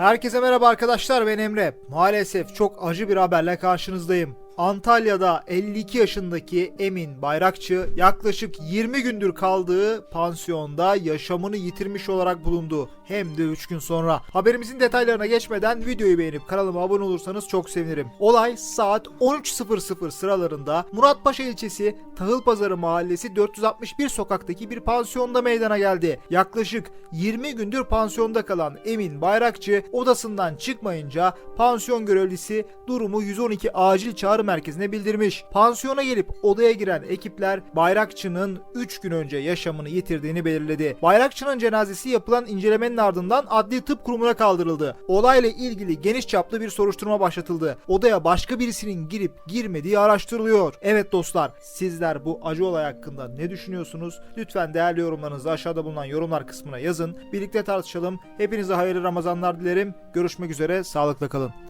Herkese merhaba arkadaşlar ben Emre. Maalesef çok acı bir haberle karşınızdayım. Antalya'da 52 yaşındaki Emin Bayrakçı yaklaşık 20 gündür kaldığı pansiyonda yaşamını yitirmiş olarak bulundu. Hem de 3 gün sonra. Haberimizin detaylarına geçmeden videoyu beğenip kanalıma abone olursanız çok sevinirim. Olay saat 13.00 sıralarında Muratpaşa ilçesi Tahılpazarı mahallesi 461 sokaktaki bir pansiyonda meydana geldi. Yaklaşık 20 gündür pansiyonda kalan Emin Bayrakçı odasından çıkmayınca pansiyon görevlisi durumu 112 acil çağrı merkezine bildirmiş. Pansiyona gelip odaya giren ekipler Bayrakçı'nın 3 gün önce yaşamını yitirdiğini belirledi. Bayrakçı'nın cenazesi yapılan incelemenin ardından adli tıp kurumuna kaldırıldı. Olayla ilgili geniş çaplı bir soruşturma başlatıldı. Odaya başka birisinin girip girmediği araştırılıyor. Evet dostlar sizler bu acı olay hakkında ne düşünüyorsunuz? Lütfen değerli yorumlarınızı aşağıda bulunan yorumlar kısmına yazın. Birlikte tartışalım. Hepinize hayırlı Ramazanlar dilerim. Görüşmek üzere. Sağlıkla kalın.